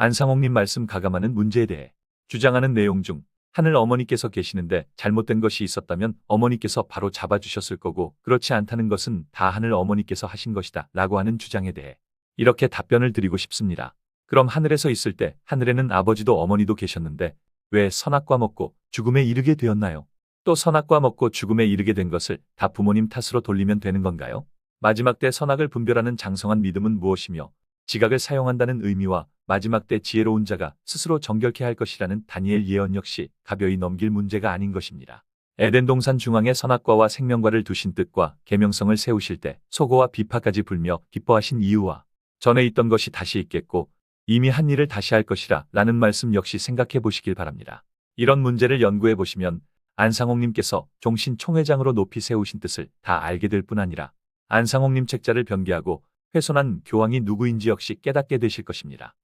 안상홍님 말씀 가감하는 문제에 대해 주장하는 내용 중 하늘 어머니께서 계시는데 잘못된 것이 있었다면 어머니께서 바로 잡아주셨을 거고 그렇지 않다는 것은 다 하늘 어머니께서 하신 것이다 라고 하는 주장에 대해 이렇게 답변을 드리고 싶습니다. 그럼 하늘에서 있을 때 하늘에는 아버지도 어머니도 계셨는데 왜 선악과 먹고 죽음에 이르게 되었나요? 또 선악과 먹고 죽음에 이르게 된 것을 다 부모님 탓으로 돌리면 되는 건가요? 마지막 때 선악을 분별하는 장성한 믿음은 무엇이며 지각을 사용한다는 의미와 마지막 때 지혜로운 자가 스스로 정결케 할 것이라는 다니엘 예언 역시 가벼이 넘길 문제가 아닌 것입니다. 에덴 동산 중앙에 선악과와 생명과를 두신 뜻과 계명성을 세우실 때 소고와 비파까지 불며 기뻐하신 이유와 전에 있던 것이 다시 있겠고 이미 한 일을 다시 할 것이라 라는 말씀 역시 생각해 보시길 바랍니다. 이런 문제를 연구해 보시면 안상홍님께서 종신 총회장으로 높이 세우신 뜻을 다 알게 될 뿐 아니라 안상홍님 책자를 변개하고 훼손한 교황이 누구인지 역시 깨닫게 되실 것입니다.